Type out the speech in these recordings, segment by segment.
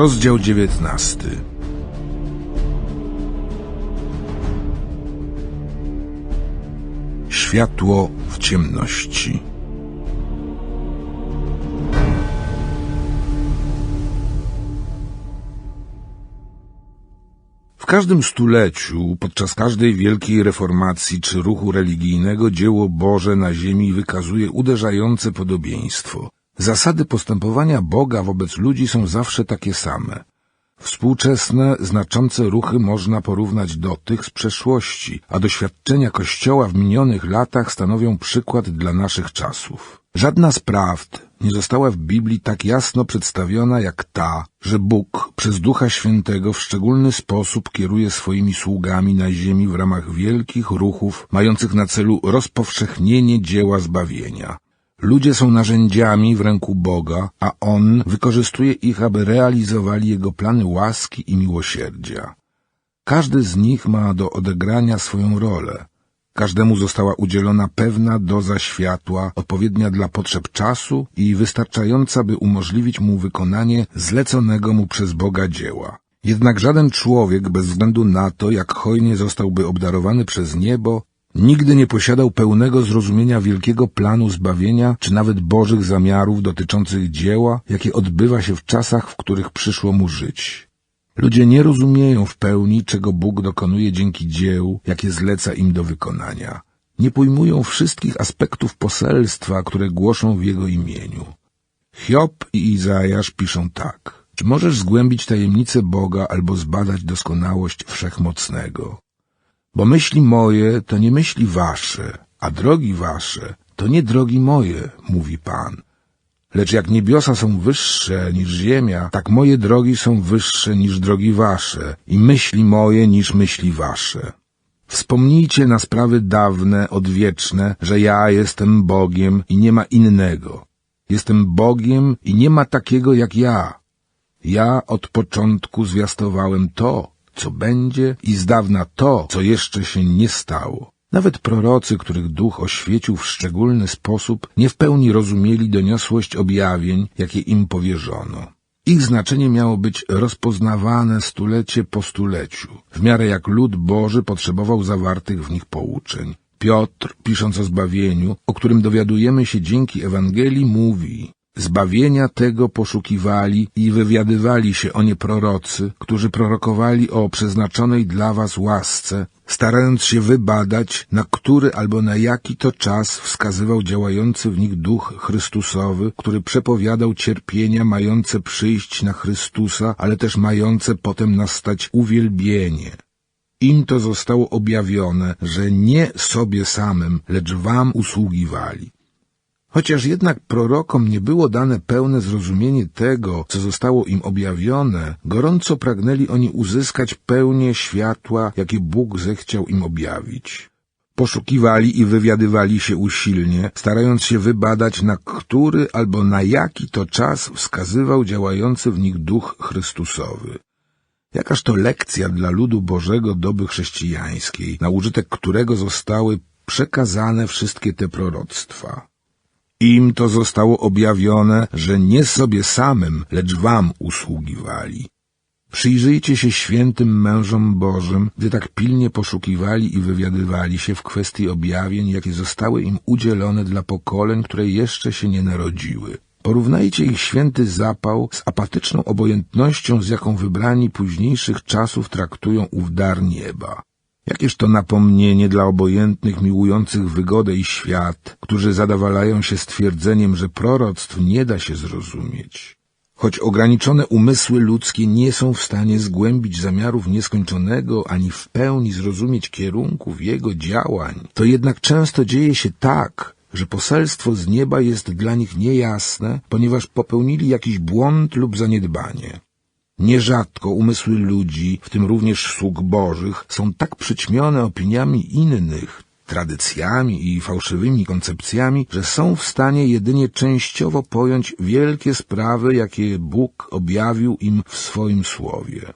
Rozdział dziewiętnasty. Światło w ciemności. W każdym stuleciu, podczas każdej wielkiej reformacji czy ruchu religijnego, dzieło Boże na ziemi wykazuje uderzające podobieństwo. Zasady postępowania Boga wobec ludzi są zawsze takie same. Współczesne, znaczące ruchy można porównać do tych z przeszłości, a doświadczenia Kościoła w minionych latach stanowią przykład dla naszych czasów. Żadna z prawd nie została w Biblii tak jasno przedstawiona jak ta, że Bóg przez Ducha Świętego w szczególny sposób kieruje swoimi sługami na ziemi w ramach wielkich ruchów mających na celu rozpowszechnienie dzieła zbawienia. Ludzie są narzędziami w ręku Boga, a On wykorzystuje ich, aby realizowali Jego plany łaski i miłosierdzia. Każdy z nich ma do odegrania swoją rolę. Każdemu została udzielona pewna doza światła, odpowiednia dla potrzeb czasu i wystarczająca, by umożliwić mu wykonanie zleconego mu przez Boga dzieła. Jednak żaden człowiek, bez względu na to, jak hojnie zostałby obdarowany przez niebo, Nigdy nie posiadał pełnego zrozumienia wielkiego planu zbawienia, czy nawet Bożych zamiarów dotyczących dzieła, jakie odbywa się w czasach, w których przyszło mu żyć. Ludzie nie rozumieją w pełni, czego Bóg dokonuje dzięki dziełu, jakie zleca im do wykonania. Nie pojmują wszystkich aspektów poselstwa, które głoszą w Jego imieniu. Hiob i Izajasz piszą tak. Czy możesz zgłębić tajemnicę Boga albo zbadać doskonałość Wszechmocnego? Bo myśli moje to nie myśli wasze, a drogi wasze to nie drogi moje, mówi Pan. Lecz jak niebiosa są wyższe niż ziemia, tak moje drogi są wyższe niż drogi wasze i myśli moje niż myśli wasze. Wspomnijcie na sprawy dawne, odwieczne, że ja jestem Bogiem i nie ma innego. Jestem Bogiem i nie ma takiego jak ja. Ja od początku zwiastowałem to, co będzie i z dawna to, co jeszcze się nie stało. Nawet prorocy, których duch oświecił w szczególny sposób, nie w pełni rozumieli doniosłość objawień, jakie im powierzono. Ich znaczenie miało być rozpoznawane stulecie po stuleciu, w miarę jak lud Boży potrzebował zawartych w nich pouczeń. Piotr, pisząc o zbawieniu, o którym dowiadujemy się dzięki Ewangelii, mówi Zbawienia tego poszukiwali i wywiadywali się o nie prorocy, którzy prorokowali o przeznaczonej dla was łasce, starając się wybadać, na który albo na jaki to czas wskazywał działający w nich duch Chrystusowy, który przepowiadał cierpienia mające przyjść na Chrystusa, ale też mające potem nastać uwielbienie. Im to zostało objawione, że nie sobie samym, lecz wam usługiwali. Chociaż jednak prorokom nie było dane pełne zrozumienie tego, co zostało im objawione, gorąco pragnęli oni uzyskać pełnię światła, jakie Bóg zechciał im objawić. Poszukiwali i wywiadywali się usilnie, starając się wybadać, na który albo na jaki to czas wskazywał działający w nich duch Chrystusowy. Jakaż to lekcja dla ludu Bożego doby chrześcijańskiej, na użytek którego zostały przekazane wszystkie te proroctwa. Im to zostało objawione, że nie sobie samym, lecz wam usługiwali. Przyjrzyjcie się świętym mężom Bożym, gdy tak pilnie poszukiwali i wywiadywali się w kwestii objawień, jakie zostały im udzielone dla pokoleń, które jeszcze się nie narodziły. Porównajcie ich święty zapał z apatyczną obojętnością, z jaką wybrani późniejszych czasów traktują ów dar nieba. Jakież to napomnienie dla obojętnych, miłujących wygodę i świat, którzy zadawalają się stwierdzeniem, że proroctw nie da się zrozumieć. Choć ograniczone umysły ludzkie nie są w stanie zgłębić zamiarów nieskończonego ani w pełni zrozumieć kierunków jego działań, to jednak często dzieje się tak, że poselstwo z nieba jest dla nich niejasne, ponieważ popełnili jakiś błąd lub zaniedbanie. Nierzadko umysły ludzi, w tym również sług bożych, są tak przyćmione opiniami innych, tradycjami i fałszywymi koncepcjami, że są w stanie jedynie częściowo pojąć wielkie sprawy, jakie Bóg objawił im w swoim słowie.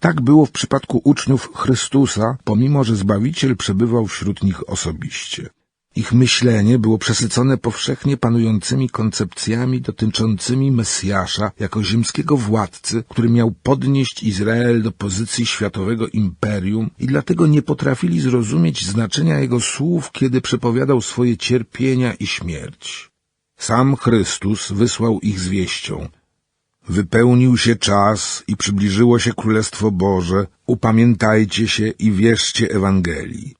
Tak było w przypadku uczniów Chrystusa, pomimo że Zbawiciel przebywał wśród nich osobiście. Ich myślenie było przesycone powszechnie panującymi koncepcjami dotyczącymi Mesjasza jako ziemskiego władcy, który miał podnieść Izrael do pozycji światowego imperium i dlatego nie potrafili zrozumieć znaczenia jego słów, kiedy przepowiadał swoje cierpienia i śmierć. Sam Chrystus wysłał ich z wieścią. Wypełnił się czas i przybliżyło się Królestwo Boże, upamiętajcie się i wierzcie Ewangelii.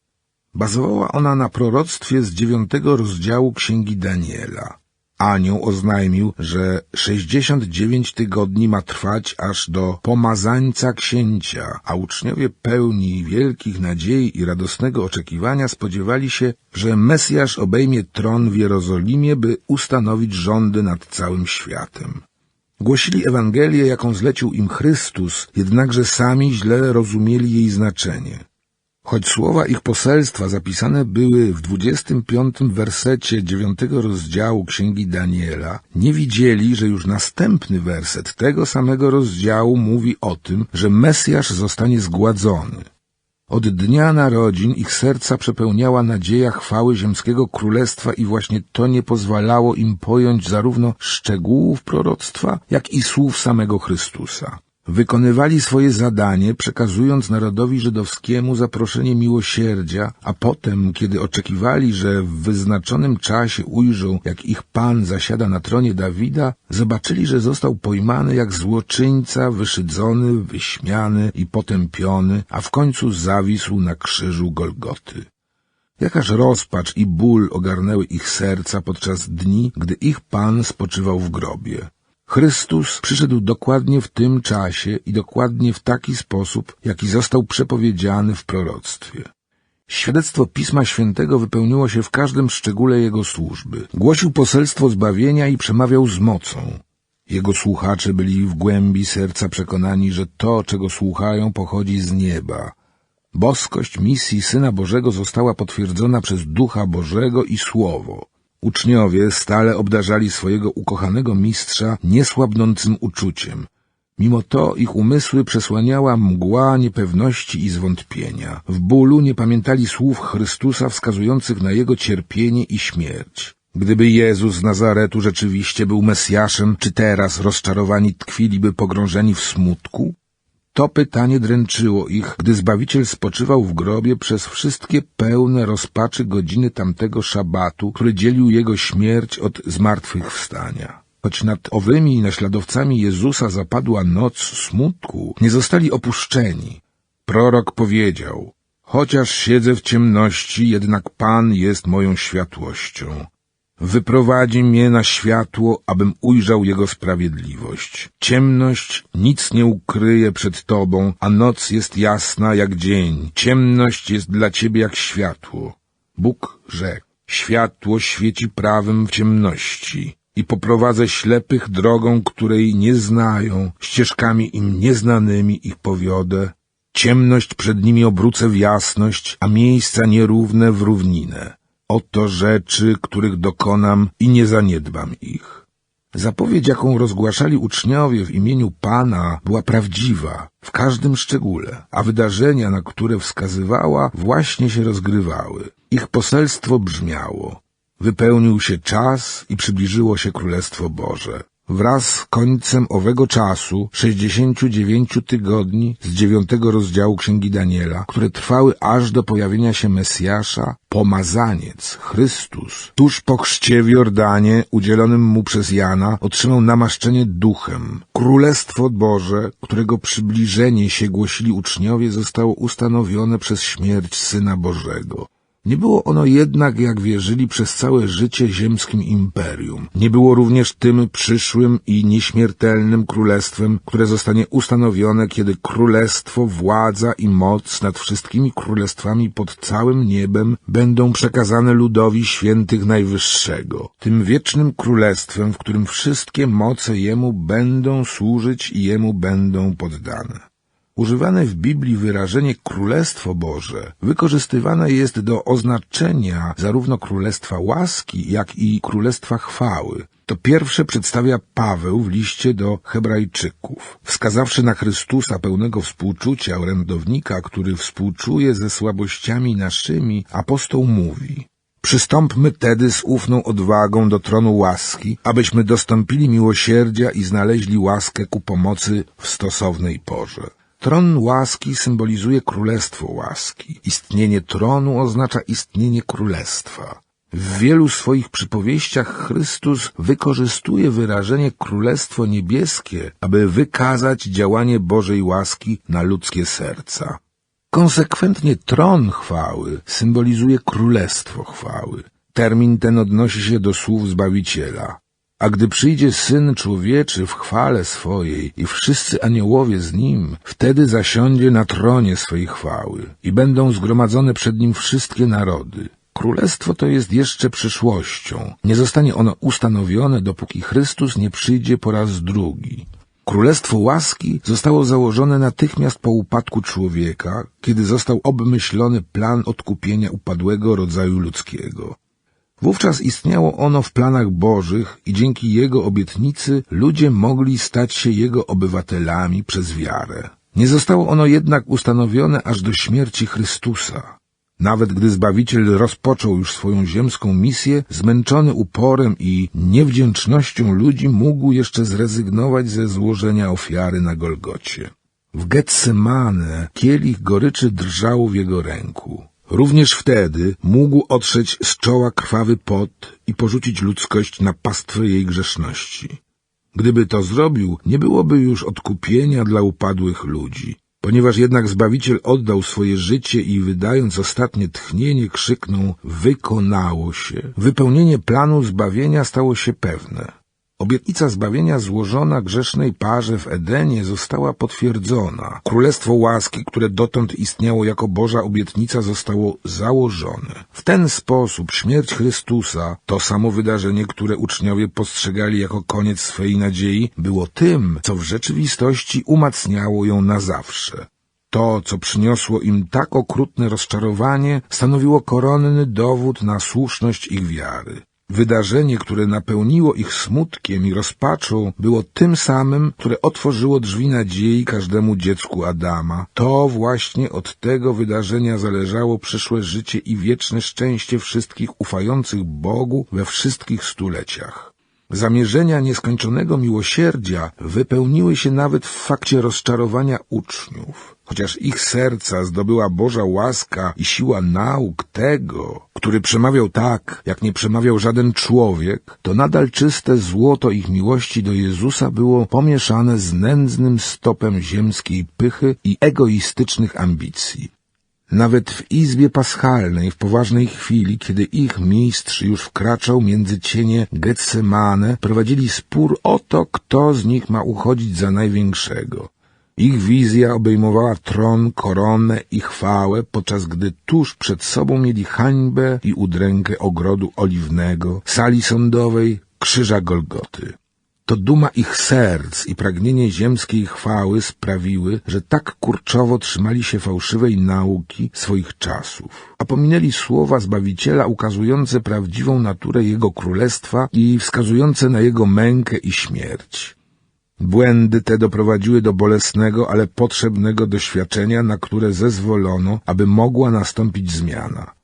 Bazowała ona na proroctwie z dziewiątego rozdziału Księgi Daniela. Anioł oznajmił, że sześćdziesiąt dziewięć tygodni ma trwać aż do pomazańca księcia, a uczniowie pełni wielkich nadziei i radosnego oczekiwania spodziewali się, że Mesjasz obejmie tron w Jerozolimie, by ustanowić rządy nad całym światem. Głosili Ewangelię, jaką zlecił im Chrystus, jednakże sami źle rozumieli jej znaczenie. Choć słowa ich poselstwa zapisane były w 25 wersecie 9 rozdziału Księgi Daniela, nie widzieli, że już następny werset tego samego rozdziału mówi o tym, że Mesjasz zostanie zgładzony. Od dnia narodzin ich serca przepełniała nadzieja chwały ziemskiego królestwa i właśnie to nie pozwalało im pojąć zarówno szczegółów proroctwa, jak i słów samego Chrystusa. Wykonywali swoje zadanie, przekazując narodowi żydowskiemu zaproszenie miłosierdzia, a potem, kiedy oczekiwali, że w wyznaczonym czasie ujrzą, jak ich Pan zasiada na tronie Dawida, zobaczyli, że został pojmany jak złoczyńca, wyszydzony, wyśmiany i potępiony, a w końcu zawisł na krzyżu Golgoty. Jakaż rozpacz i ból ogarnęły ich serca podczas dni, gdy ich Pan spoczywał w grobie. Chrystus przyszedł dokładnie w tym czasie i dokładnie w taki sposób, jaki został przepowiedziany w proroctwie. Świadectwo Pisma Świętego wypełniło się w każdym szczególe Jego służby. Głosił poselstwo zbawienia i przemawiał z mocą. Jego słuchacze byli w głębi serca przekonani, że to, czego słuchają, pochodzi z nieba. Boskość misji Syna Bożego została potwierdzona przez Ducha Bożego i Słowo. Uczniowie stale obdarzali swojego ukochanego mistrza niesłabnącym uczuciem. Mimo to ich umysły przesłaniała mgła niepewności i zwątpienia. W bólu nie pamiętali słów Chrystusa wskazujących na jego cierpienie i śmierć. Gdyby Jezus z Nazaretu rzeczywiście był Mesjaszem, czy teraz rozczarowani tkwiliby pogrążeni w smutku? To pytanie dręczyło ich, gdy Zbawiciel spoczywał w grobie przez wszystkie pełne rozpaczy godziny tamtego szabatu, który dzielił jego śmierć od zmartwychwstania. Choć nad owymi naśladowcami Jezusa zapadła noc smutku, nie zostali opuszczeni. Prorok powiedział, chociaż siedzę w ciemności, jednak Pan jest moją światłością. Wyprowadzi mnie na światło, abym ujrzał Jego sprawiedliwość. Ciemność nic nie ukryje przed Tobą, a noc jest jasna jak dzień. Ciemność jest dla Ciebie jak światło. Bóg rzekł, światło świeci prawem w ciemności i poprowadzę ślepych drogą, której nie znają, ścieżkami im nieznanymi ich powiodę. Ciemność przed nimi obrócę w jasność, a miejsca nierówne w równinę. Oto rzeczy, których dokonam i nie zaniedbam ich. Zapowiedź, jaką rozgłaszali uczniowie w imieniu Pana, była prawdziwa w każdym szczególe, a wydarzenia, na które wskazywała, właśnie się rozgrywały. Ich poselstwo brzmiało. Wypełnił się czas i przybliżyło się Królestwo Boże. Wraz z końcem owego czasu, 69 tygodni z dziewiątego rozdziału Księgi Daniela, które trwały aż do pojawienia się Mesjasza, pomazaniec, Chrystus, tuż po chrzcie w Jordanie, udzielonym mu przez Jana, otrzymał namaszczenie duchem. Królestwo Boże, którego przybliżenie się głosili uczniowie, zostało ustanowione przez śmierć Syna Bożego. Nie było ono jednak, jak wierzyli, przez całe życie ziemskim imperium. Nie było również tym przyszłym i nieśmiertelnym królestwem, które zostanie ustanowione, kiedy królestwo, władza i moc nad wszystkimi królestwami pod całym niebem będą przekazane ludowi świętych Najwyższego. Tym wiecznym królestwem, w którym wszystkie moce Jemu będą służyć i Jemu będą poddane. Używane w Biblii wyrażenie Królestwo Boże wykorzystywane jest do oznaczenia zarówno Królestwa Łaski, jak i Królestwa Chwały. To pierwsze przedstawia Paweł w liście do Hebrajczyków. Wskazawszy na Chrystusa pełnego współczucia, orędownika, który współczuje ze słabościami naszymi, apostoł mówi Przystąpmy tedy z ufną odwagą do tronu łaski, abyśmy dostąpili miłosierdzia i znaleźli łaskę ku pomocy w stosownej porze. Tron łaski symbolizuje królestwo łaski. Istnienie tronu oznacza istnienie królestwa. W wielu swoich przypowieściach Chrystus wykorzystuje wyrażenie Królestwo Niebieskie, aby wykazać działanie Bożej łaski na ludzkie serca. Konsekwentnie tron chwały symbolizuje królestwo chwały. Termin ten odnosi się do słów Zbawiciela. A gdy przyjdzie Syn Człowieczy w chwale swojej i wszyscy aniołowie z Nim, wtedy zasiądzie na tronie swej chwały i będą zgromadzone przed Nim wszystkie narody. Królestwo to jest jeszcze przyszłością. Nie zostanie ono ustanowione, dopóki Chrystus nie przyjdzie po raz drugi. Królestwo łaski zostało założone natychmiast po upadku człowieka, kiedy został obmyślony plan odkupienia upadłego rodzaju ludzkiego. Wówczas istniało ono w planach bożych i dzięki jego obietnicy ludzie mogli stać się jego obywatelami przez wiarę. Nie zostało ono jednak ustanowione aż do śmierci Chrystusa. Nawet gdy Zbawiciel rozpoczął już swoją ziemską misję, zmęczony uporem i niewdzięcznością ludzi mógł jeszcze zrezygnować ze złożenia ofiary na Golgocie. W Getsemane kielich goryczy drżał w jego ręku. Również wtedy mógł otrzeć z czoła krwawy pot i porzucić ludzkość na pastwę jej grzeszności. Gdyby to zrobił, nie byłoby już odkupienia dla upadłych ludzi. Ponieważ jednak Zbawiciel oddał swoje życie i wydając ostatnie tchnienie krzyknął wykonało się. Wypełnienie planu zbawienia stało się pewne. Obietnica zbawienia złożona grzesznej parze w Edenie została potwierdzona. Królestwo łaski, które dotąd istniało jako Boża obietnica, zostało założone. W ten sposób śmierć Chrystusa, to samo wydarzenie, które uczniowie postrzegali jako koniec swej nadziei, było tym, co w rzeczywistości umacniało ją na zawsze. To, co przyniosło im tak okrutne rozczarowanie, stanowiło koronny dowód na słuszność ich wiary. Wydarzenie, które napełniło ich smutkiem i rozpaczą, było tym samym, które otworzyło drzwi nadziei każdemu dziecku Adama. To właśnie od tego wydarzenia zależało przyszłe życie i wieczne szczęście wszystkich ufających Bogu we wszystkich stuleciach. Zamierzenia nieskończonego miłosierdzia wypełniły się nawet w fakcie rozczarowania uczniów. Chociaż ich serca zdobyła Boża łaska i siła nauk tego, który przemawiał tak, jak nie przemawiał żaden człowiek, to nadal czyste złoto ich miłości do Jezusa było pomieszane z nędznym stopem ziemskiej pychy i egoistycznych ambicji. Nawet w izbie paschalnej, w poważnej chwili, kiedy ich mistrz już wkraczał między cienie Getsemane, prowadzili spór o to, kto z nich ma uchodzić za największego. Ich wizja obejmowała tron, koronę i chwałę, podczas gdy tuż przed sobą mieli hańbę i udrękę ogrodu oliwnego, sali sądowej, krzyża Golgoty. To duma ich serc i pragnienie ziemskiej chwały sprawiły, że tak kurczowo trzymali się fałszywej nauki swoich czasów, a pominęli słowa Zbawiciela ukazujące prawdziwą naturę Jego Królestwa i wskazujące na Jego mękę i śmierć. Błędy te doprowadziły do bolesnego, ale potrzebnego doświadczenia, na które zezwolono, aby mogła nastąpić zmiana.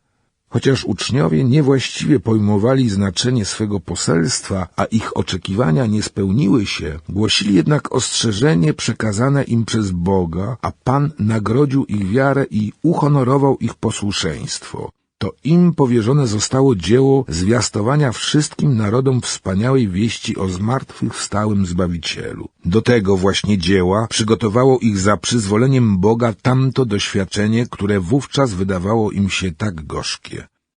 Chociaż uczniowie niewłaściwie pojmowali znaczenie swego poselstwa, a ich oczekiwania nie spełniły się, głosili jednak ostrzeżenie przekazane im przez Boga, a Pan nagrodził ich wiarę i uhonorował ich posłuszeństwo. To im powierzone zostało dzieło zwiastowania wszystkim narodom wspaniałej wieści o zmartwychwstałym Zbawicielu. Do tego właśnie dzieła przygotowało ich za przyzwoleniem Boga tamto doświadczenie, które wówczas wydawało im się tak gorzkie.